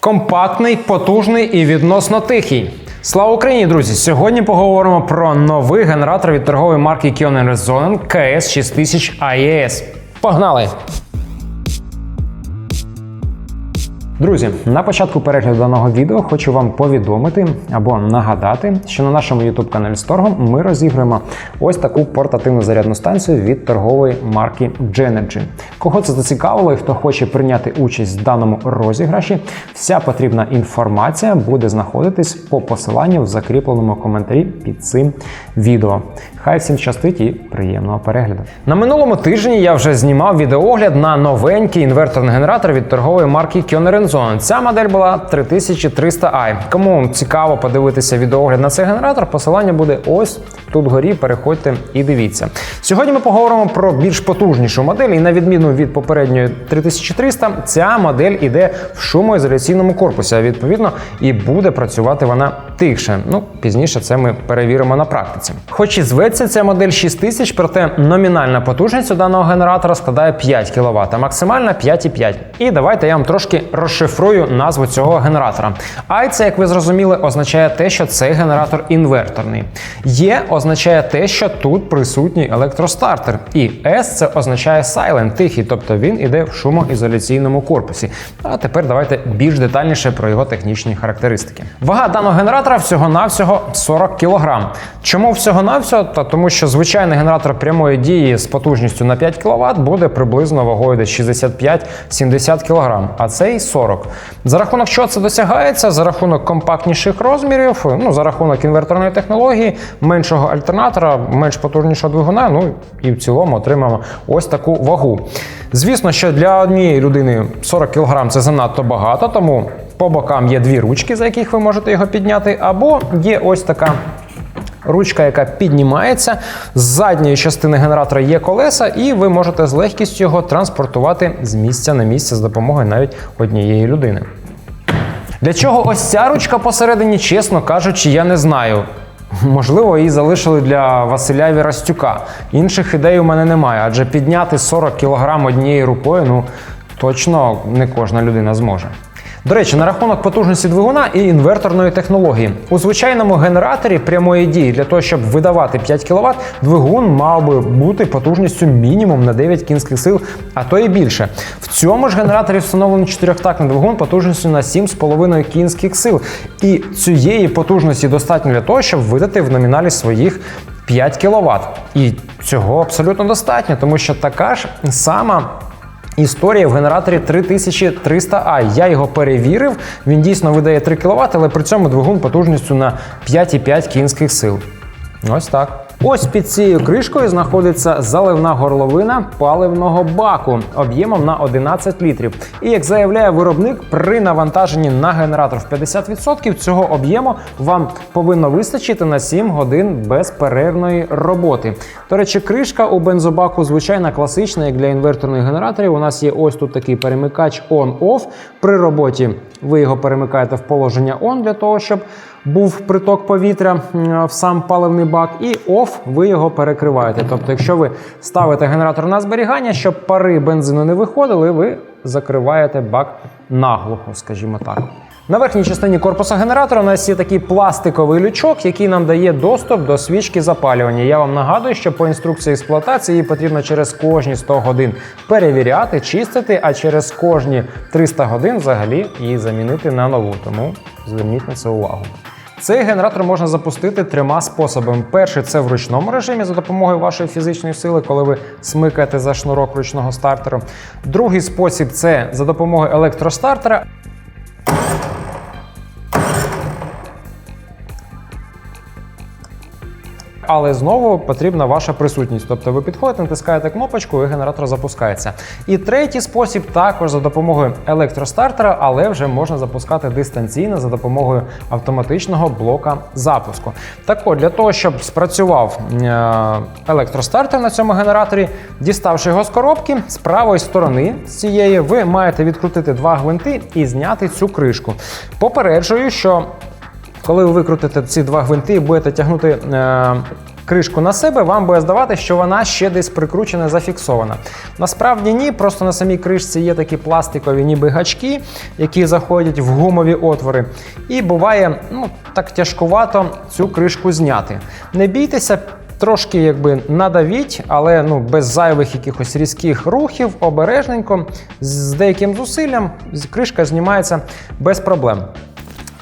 Компактний, потужний і відносно тихий. Слава Україні, друзі! Сьогодні поговоримо про новий генератор від торгової марки Kion Resonen KS6000 IES. Погнали! Друзі, на початку перегляду даного відео хочу вам повідомити або нагадати, що на нашому youtube каналі Сторго ми розіграємо ось таку портативну зарядну станцію від торгової марки Genergy. Кого це зацікавило і хто хоче прийняти участь в даному розіграші, вся потрібна інформація буде знаходитись по посиланню в закріпленому коментарі під цим відео. Хай всім щастить і приємного перегляду. На минулому тижні я вже знімав відеоогляд на новенький інверторний генератор від торгової марки Kion Renzone. Ця модель була 3300i. Кому цікаво подивитися відеоогляд на цей генератор, посилання буде ось тут вгорі. Переходьте і дивіться. Сьогодні ми поговоримо про більш потужнішу модель, і на відміну від попередньої 3300, ця модель іде в шумоізоляційному корпусі. А відповідно і буде працювати вона тихше. Ну пізніше це ми перевіримо на практиці. Хоч і зветься ця модель 6000, проте номінальна потужність у даного генератора складає 5 кВт, а максимальна 5,5. І давайте я вам трошки розшифрую назву цього генератора. I це, як ви зрозуміли, означає те, що цей генератор інверторний. Є означає те, що тут присутній електростартер. І S це означає silent, тихий, тобто він іде в шумоізоляційному корпусі. А тепер давайте більш детальніше про його технічні характеристики. Вага даного генератора всього-навсього 40 кг. Чому всього-навсього? Та тому що звичайний генератор прямої дії з потужністю на 5 кВт буде приблизно вагою десь 65-70 кг, а цей 40. За рахунок чого це досягається? За рахунок компактніших розмірів, ну за рахунок інверторної технології, меншого альтернатора, менш потужнішого двигуна. Ну і в цілому отримаємо ось таку вагу. Звісно, що для однієї людини 40 кг це занадто багато, тому по бокам є дві ручки, за яких ви можете його підняти, або є ось така. Ручка, яка піднімається, з задньої частини генератора є колеса, і ви можете з легкістю його транспортувати з місця на місце з допомогою навіть однієї людини. Для чого ось ця ручка посередині, чесно кажучи, я не знаю. Можливо, її залишили для Василя Вірастюка. Інших ідей у мене немає, адже підняти 40 кг однією рукою, ну точно не кожна людина зможе. До речі, на рахунок потужності двигуна і інверторної технології. У звичайному генераторі прямої дії для того, щоб видавати 5 кВт, двигун мав би бути потужністю мінімум на 9 кінських сил, а то і більше. В цьому ж генераторі встановлений чотирьохтактний двигун потужністю на 7,5 кінських сил. І цієї потужності достатньо для того, щоб видати в номіналі своїх 5 кВт. І цього абсолютно достатньо, тому що така ж сама. Історія в генераторі 3300i. Я його перевірив. Він дійсно видає 3 кВт, але при цьому двигун потужністю на 5,5 кінських сил. Ось так. Ось під цією кришкою знаходиться заливна горловина паливного баку об'ємом на 11 літрів. І як заявляє виробник, при навантаженні на генератор в 50% цього об'єму вам повинно вистачити на 7 годин безперервної роботи. До речі, кришка у бензобаку звичайна класична, як для інверторних генераторів. У нас є ось тут такий перемикач on-off. При роботі ви його перемикаєте в положення on для того, щоб був приток повітря в сам паливний бак, і off ви його перекриваєте. Тобто, якщо ви ставите генератор на зберігання, щоб пари бензину не виходили, ви закриваєте бак наглухо, скажімо так. На верхній частині корпуса генератора у нас є такий пластиковий лючок, який нам дає доступ до свічки запалювання. Я вам нагадую, що по інструкції експлуатації її потрібно через кожні 100 годин перевіряти, чистити, а через кожні 300 годин взагалі її замінити на нову. Тому зверніть на це увагу. Цей генератор можна запустити трьома способами. Перший це в ручному режимі за допомогою вашої фізичної сили, коли ви смикаєте за шнурок ручного стартеру. Другий спосіб це за допомогою електростартера. Але знову потрібна ваша присутність. Тобто ви підходите, натискаєте кнопочку, і генератор запускається. І третій спосіб також за допомогою електростартера, але вже можна запускати дистанційно за допомогою автоматичного блока запуску. Так от, для того, щоб спрацював е, електростартер на цьому генераторі, діставши його з коробки, з правої сторони з цієї ви маєте відкрутити два гвинти і зняти цю кришку. Попереджую, що коли ви викрутите ці два гвинти і будете тягнути е, кришку на себе, вам буде здавати, що вона ще десь прикручена, зафіксована. Насправді ні, просто на самій кришці є такі пластикові ніби гачки, які заходять в гумові отвори. І буває ну, так тяжкувато цю кришку зняти. Не бійтеся. Трошки якби надавіть, але ну без зайвих якихось різких рухів, обережненько, з деяким зусиллям кришка знімається без проблем.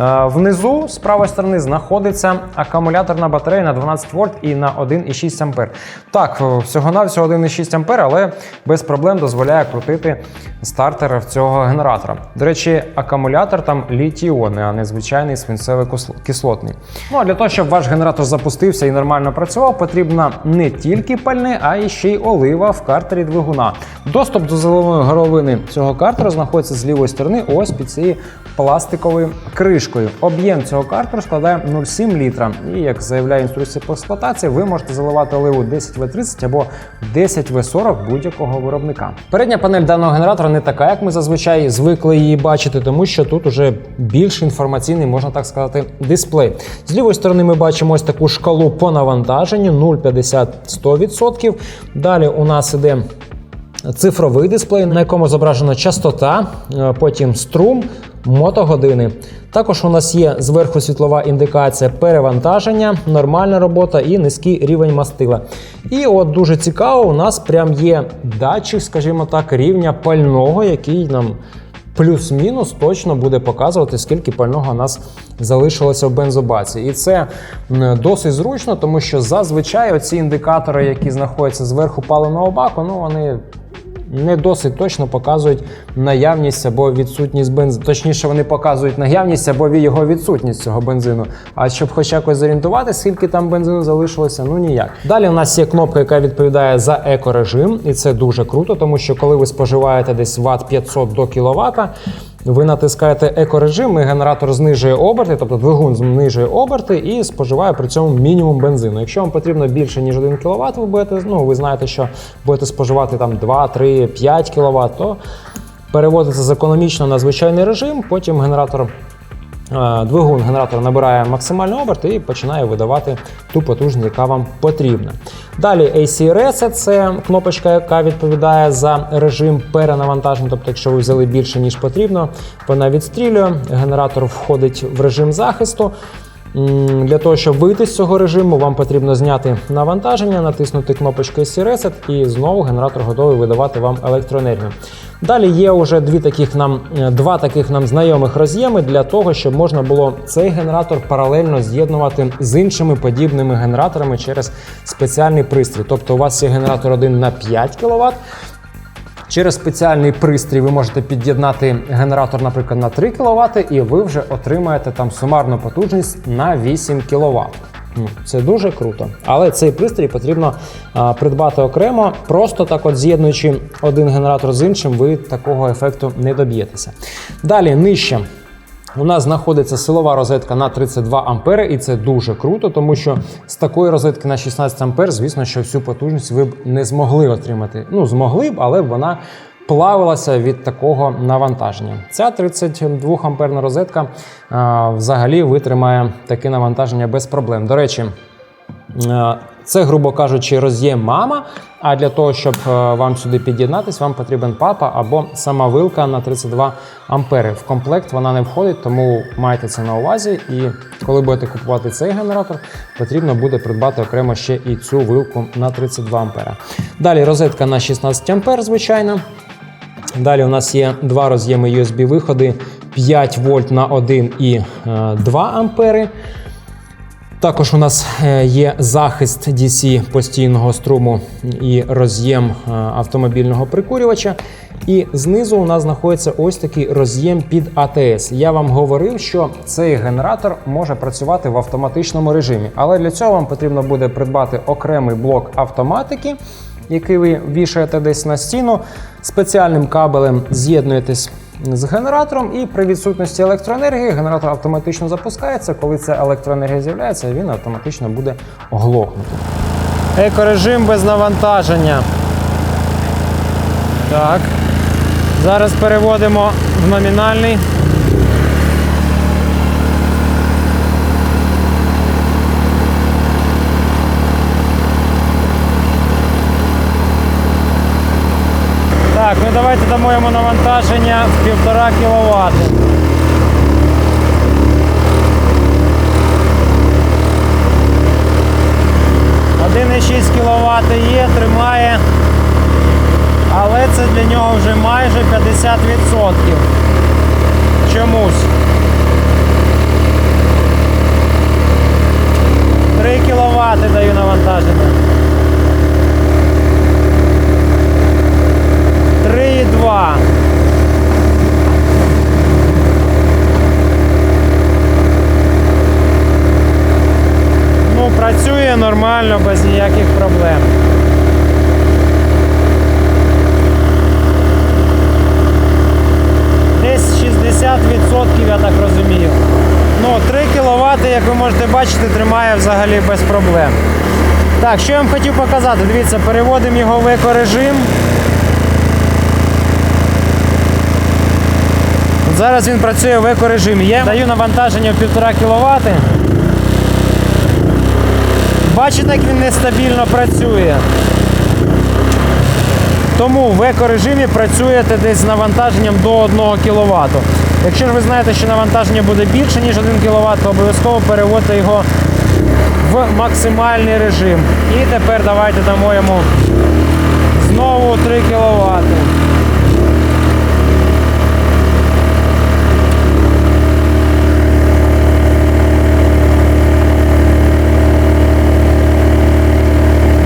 Е, Внизу з правої сторони знаходиться акумуляторна батарея на 12 вольт і на 1,6 ампер. Так, е, всього-навсього 1,6 ампер, але без проблем дозволяє крутити стартер цього генератора. До речі, акумулятор там літій-іонний, а не звичайний свинцевий кислотний. Ну а для того, щоб ваш генератор запустився і нормально працював, потрібна не тільки пальне, а й ще й олива в картері двигуна. Доступ до заливної горловини цього картера знаходиться з лівої сторони, ось під цією пластиковою кришкою. Об'єм цього картеру складає 0,7 літра. І як заявляє інструкція по експлуатації, ви можете заливати оливу 10В30 або 10В40 будь-якого виробника. Передня панель даного генератора не така, як ми зазвичай звикли її бачити, тому що тут уже більш інформаційний, можна так сказати, дисплей. З лівої сторони ми бачимо ось таку шкалу по навантаженню 0,50-100%. Далі у нас іде цифровий дисплей, на якому зображена частота, е, потім струм, мотогодини. Також у нас є зверху світлова індикація перевантаження, нормальна робота і низький рівень мастила. І от дуже цікаво, у нас прям є датчик, скажімо так, рівня пального, який нам плюс-мінус точно буде показувати, скільки пального у нас залишилося в бензобаці. І це досить зручно, тому що зазвичай оці індикатори, які знаходяться зверху паливного баку, ну вони. Не досить точно показують наявність або відсутність бензину. Точніше, вони показують наявність або його відсутність цього бензину. А щоб хоч якось зорієнтувати, скільки там бензину залишилося, ну ніяк. Далі у нас є кнопка, яка відповідає за екорежим, і це дуже круто, тому що коли ви споживаєте десь ват 500 до кВт, ви натискаєте екорежим, і генератор знижує оберти, тобто двигун знижує оберти і споживає при цьому мінімум бензину. Якщо вам потрібно більше ніж 1 кВт, ви будете, ну ви знаєте, що будете споживати там 2, 3, 5 кВт, то переводиться з економічно на звичайний режим, потім генератор. Е, Двигун генератор набирає максимальний оберт і починає видавати ту потужність, яка вам потрібна. Далі AC Reset – це кнопочка, яка відповідає за режим перенавантаження. Тобто, якщо ви взяли більше ніж потрібно, вона відстрілює. Генератор входить в режим захисту. Для того, щоб вийти з цього режиму, вам потрібно зняти навантаження, натиснути кнопочку Reset і знову генератор готовий видавати вам електроенергію. Далі є вже дві таких нам, е, два таких нам знайомих роз'єми для того, щоб можна було цей генератор паралельно з'єднувати з іншими подібними генераторами через спеціальний пристрій. Тобто у вас є генератор один на 5 кВт, Через спеціальний пристрій ви можете під'єднати генератор, наприклад, на 3 кВт, і ви вже отримаєте там сумарну потужність на 8 кВт. Ну, Це дуже круто. Але цей пристрій потрібно а, придбати окремо. Просто так, от з'єднуючи один генератор з іншим, ви такого ефекту не доб'єтеся. Далі нижче. У нас знаходиться силова розетка на 32 ампери, і це дуже круто, тому що з такої розетки на 16 ампер, звісно, що всю потужність ви б не змогли отримати. Ну, змогли б, але вона плавилася від такого навантаження. Ця 32 амперна розетка а, взагалі витримає таке навантаження без проблем. До речі, Це, грубо кажучи, роз'єм мама. А для того, щоб е, вам сюди під'єднатись, вам потрібен папа або сама вилка на 32 ампери. В комплект вона не входить, тому майте це на увазі. І коли будете купувати цей генератор, потрібно буде придбати окремо ще і цю вилку на 32 ампера. Далі розетка на 16 ампер, звичайно. Далі у нас є два роз'єми USB-виходи 5 вольт на 1 і е, 2 ампери. Також у нас е, є захист DC постійного струму і роз'єм е, автомобільного прикурювача. І знизу у нас знаходиться ось такий роз'єм під АТС. Я вам говорив, що цей генератор може працювати в автоматичному режимі, але для цього вам потрібно буде придбати окремий блок автоматики, який ви вішаєте десь на стіну, спеціальним кабелем з'єднуєтесь з генератором, і при відсутності електроенергії генератор автоматично запускається. Коли ця електроенергія з'являється, він автоматично буде оглохнути. Екорежим без навантаження. Так. Зараз переводимо в номінальний. Давайте дамо йому навантаження в 1,5 кВт. Один 1,6 кВт є, тримає, але це для нього вже майже 50%. Чомусь. 3 кВт даю навантаження. 3,2. Ну, працює нормально, без ніяких проблем. Десь 60%, я так розумію. Ну, 3 кВт, як ви можете бачити, тримає взагалі без проблем. Так, що я вам хотів показати? Дивіться, переводимо його в екорежим. Зараз він працює в екорежимі. Я даю навантаження в 1,5 кВт. Бачите, як він нестабільно працює. Тому в екорежимі працюєте десь з навантаженням до 1 кВт. Якщо ж ви знаєте, що навантаження буде більше, ніж 1 кВт, то обов'язково переводьте його в максимальний режим. І тепер давайте дамо знову 3 кВт.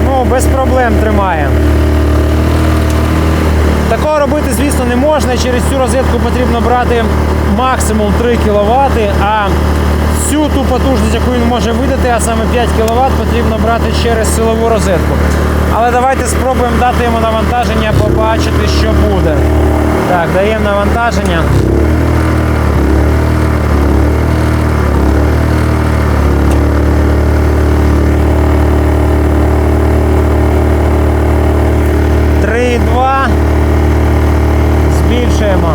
Ну, без проблем тримає. Такого робити, звісно, не можна. Через цю розетку потрібно брати максимум 3 кВт, а всю ту потужність, яку він може видати, а саме 5 кВт, потрібно брати через силову розетку. Але давайте спробуємо дати йому навантаження, побачити, що буде. Так, даємо навантаження. Три два. Збільшуємо.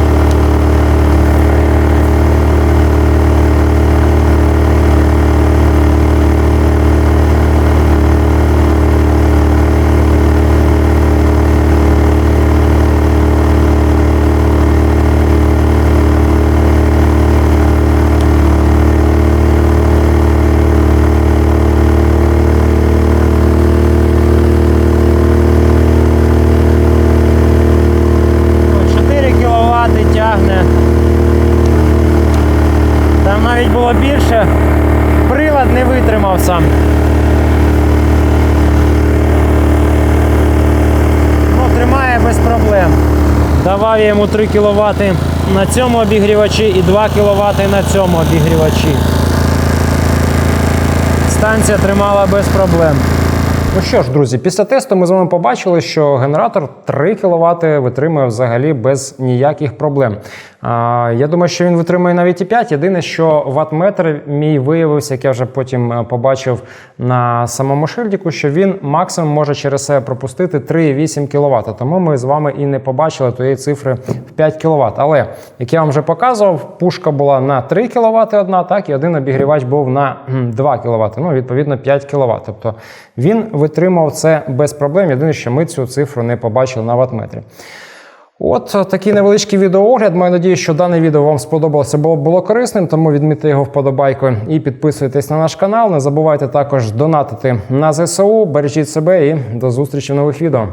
Ну, 4 кВт тягне. Там навіть було більше. Сам. Ну, тримає без проблем. Давав я йому 3 кВт на цьому обігрівачі і 2 кВт на цьому обігрівачі. Станція тримала без проблем. Ну що ж, друзі, після тесту ми з вами побачили, що генератор 3 кВт витримує взагалі без ніяких проблем. Я думаю, що він витримує навіть і 5. Єдине, що ватметр мій виявився, як я вже потім е, побачив на самому шильдику, що він максимум може через себе пропустити 3,8 кВт. Тому ми з вами і не побачили тієї цифри в 5 кВт. Але як я вам вже показував, пушка була на 3 кВт одна, так і один обігрівач був на 2 кВт. Ну, відповідно, 5 кВт. Тобто він витримав це без проблем. Єдине, що ми цю цифру не побачили на ватметрі. От е, такий невеличкий відеоогляд. Маю надію, що дане відео вам сподобалося, було, було корисним, тому відмітьте його вподобайкою і підписуйтесь на наш канал. Не забувайте також донатити на ЗСУ. Бережіть себе і до зустрічі в нових відео.